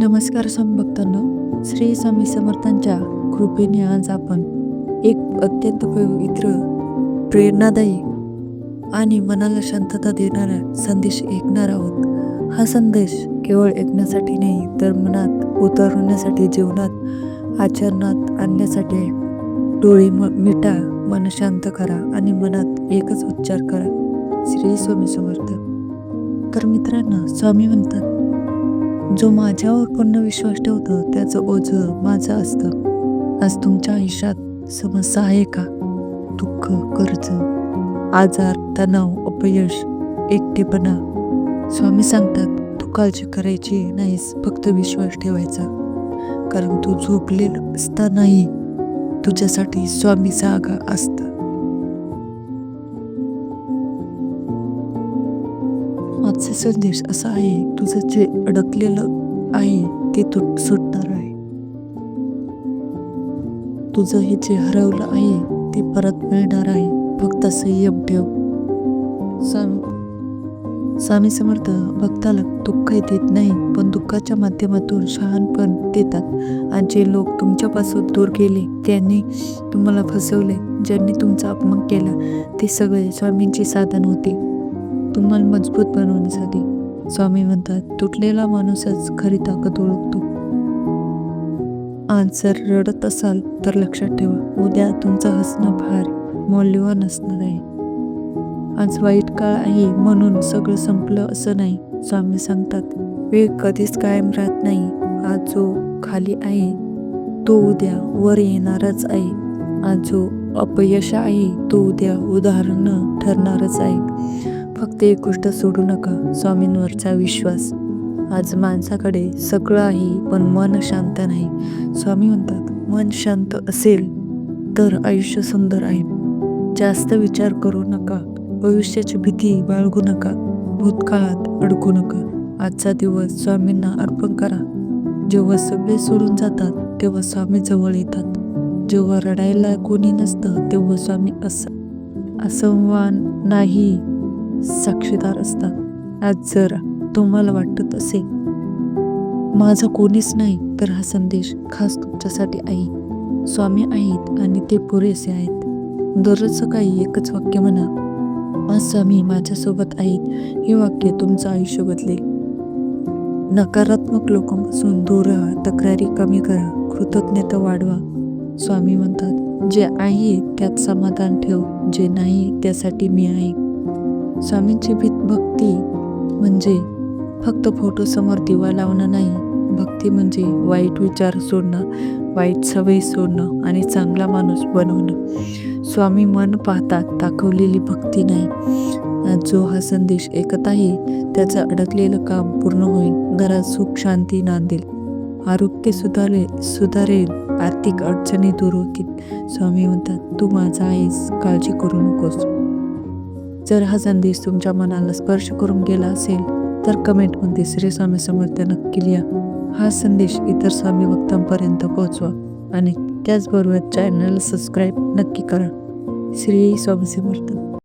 नमस्कार संभक्तांनो श्री स्वामी समर्थांच्या कृपेने आज आपण एक अत्यंत पवित्र प्रेरणादायी आणि मनाला शांतता देणारा संदेश ऐकणार आहोत. हा संदेश केवळ ऐकण्यासाठी नाही तर मनात उतरवण्यासाठी जीवनात आचरणात आणण्यासाठी डोळे म मिटा मन शांत करा आणि मनात एकच उच्चार करा श्री स्वामी समर्थ. तर मित्रांनो स्वामी म्हणतात जो माझ्यावर पूर्ण विश्वास ठेवतो त्याचं ओझं माझं असतं. आज तुमच्या आयुष्यात समस्या आहे का? दुःख कर्ज आजार तणाव अपयश एकटेपणा? स्वामी सांगतात तू काळजी करायची नाहीस फक्त विश्वास ठेवायचा. कारण तू झोपलेलं असतानाही तुझ्यासाठी स्वामी जागा असतं आजचा संदेश असा आहे. तुझं जे अडकलेलं आहे ते तू सुटणार आहे. तुझं हे जे हरवलं आहे ते परत मिळणार आहे. फक्त संयम ठेव. स्वामी स्वामी समर्थ भक्ताला दुःख देत नाही पण दुःखाच्या माध्यमातून शहाणपण देतात. आणि जे लोक तुमच्यापासून दूर गेले त्यांनी तुम्हाला फसवले ज्यांनी तुमचा अपमान केला ते सगळे स्वामींची साधन होते. तुम्हाला मजबूत बनवण्यासाठी. स्वामी म्हणतात तुटलेला माणूसच खरी ताकद ओळखतो. आज जर रडत असाल तर लक्षात ठेवा उद्या तुमचं हसणं फार मौल्यवान असणार आहे. आज वाईट काळ आहे म्हणून सगळं संपलं असं नाही स्वामी सांगतात. वेळ कधीच कायम राहत नाही आज जो खाली आहे तो उद्या वर येणारच आहे. आज जो अपयश आहे तो उद्या उदाहरण ठरणारच आहे. फक्त एक गोष्ट सोडू नका स्वामींवरचा विश्वास. आज माणसाकडे सगळं आहे पण मन शांत नाही. स्वामी म्हणतात मन शांत असेल तर आयुष्य सुंदर आहे. जास्त विचार करू नका. भविष्याची भीती बाळगू नका. भूतकाळात अडकू नका. आजचा दिवस स्वामींना अर्पण करा. जेव्हा सगळे सोडून जातात तेव्हा स्वामी जवळ येतात. जेव्हा रडायला कोणी नसतं तेव्हा स्वामी असं असंवान नाही. साक्षीदार असतात. आज जर तुम्हाला वाटत असेल माझं कोणीच नाही तर हा संदेश खास तुमच्यासाठी आहे. स्वामी आहेत आणि ते पुरेसे आहेत. दररोज सकाळी एकच वाक्य म्हणा आज स्वामी माझ्यासोबत आहेत. हे वाक्य तुमचं आयुष्य बदलेल. नकारात्मक लोकांपासून दूर राहा तक्रारी कमी करा कृतज्ञता वाढवा. स्वामी म्हणतात जे आहे त्यात समाधान ठेव जे नाही त्यासाठी मी आहे. स्वामींची भीत भक्ती म्हणजे फक्त फोटो समोर दिवा लावणं नाही. भक्ती म्हणजे वाईट विचार सोडणं वाईट सवयी सोडणं आणि चांगला माणूस बनवणं. स्वामी मन पाहतात दाखवलेली भक्ती नाही. जो हा संदेश ऐकत आहे त्याचं अडकलेलं काम पूर्ण होईल. घरात सुख शांती नांदेल आरोग्य सुधारेल सुधारेल आर्थिक अडचणी दूर होतील. स्वामी म्हणतात तू माझा आहेस काळजी करू नकोस. जर हा संदेश तुमच्या मनाला स्पर्श करून गेला असेल तर कमेंटमध्ये श्री स्वामी समर्थ नक्की लिहा. हा संदेश इतर स्वामी भक्तांपर्यंत पोहोचवा आणि त्याचबरोबर चॅनल सबस्क्राईब नक्की करा. श्री स्वामी समर्थ.